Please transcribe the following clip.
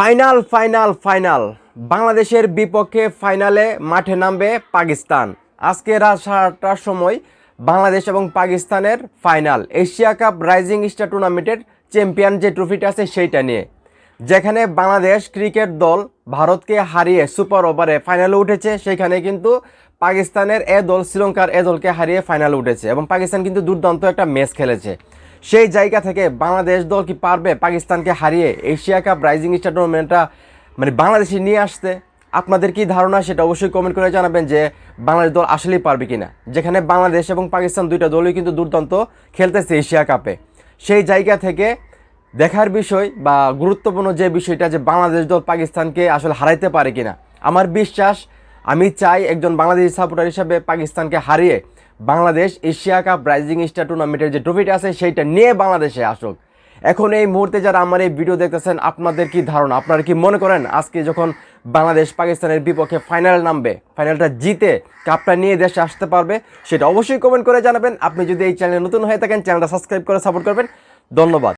Final final final. বাংলাদেশের বিপক্ষে ফাইনালে মাঠে নামবে পাকিস্তান। আজকে রাত সাড়ে আটটার সময় বাংলাদেশ এবং পাকিস্তানের final, Asia cup rising star টুর্নামেন্টের চ্যাম্পিয়ন যে ট্রফিটা আছে সেইটা নিয়ে। যেখানে বাংলাদেশ ক্রিকেট দল ভারতকে হারিয়ে সুপার ওভারে ফাইনালে উঠেছে, সেখানে কিন্তু পাকিস্তানের এ দল, শ্রীলঙ্কার এ দলকে হারিয়ে ফাইনালে উঠেছে এবং পাকিস্তান কিন্তু দুর্দান্ত একটা ম্যাচ খেলেছে। সেই জায়গা থেকে বাংলাদেশ দল কি পারবে পাকিস্তানকে হারিয়ে এশিয়া কাপ রাইজিং স্টার টুর্নামেন্টটা মানে বাংলাদেশে নিয়ে আসতে? আপনাদের কি ধারণা সেটা অবশ্যই কমেন্ট করে জানাবেন যে বাংলাদেশ দল আসলেই পারবে কিনা। যেখানে বাংলাদেশ এবং পাকিস্তান দুইটা দলই কিন্তু দুর্দান্ত খেলতেছে এশিয়া কাপে সেই জায়গা থেকে দেখার বিষয় বা গুরুত্বপূর্ণ যে বিষয়টা যে বাংলাদেশ দল পাকিস্তানকে আসলে হারাইতে পারে কিনা। আমার বিশ্বাস, আমি চাই একজন বাংলাদেশি সাপোর্টার হিসাবে পাকিস্তানকে হারিয়ে Bangladesh Asia cup rising star টুর্নামেন্টের যে ট্রফিটা আছে, সেইটা নিয়ে বাংলাদেশে আসুক। এখন এই মুহূর্তে যারা আমার এই ভিডিও দেখতেছেন, আপনাদের কি ধারণা? আপনারা কি মনে করেন আজকে যখন বাংলাদেশ পাকিস্তানের বিপক্ষে ফাইনাল নামবে ফাইনালটা জিতে কাপটা নিয়ে দেশে আসতে পারবে, সেটা অবশ্যই কমেন্ট করে জানাবেন। আপনি যদি এই চ্যানেলে নতুন হয়ে থাকেন চ্যানেলটা সাবস্ক্রাইব করে সাপোর্ট করবেন। ধন্যবাদ।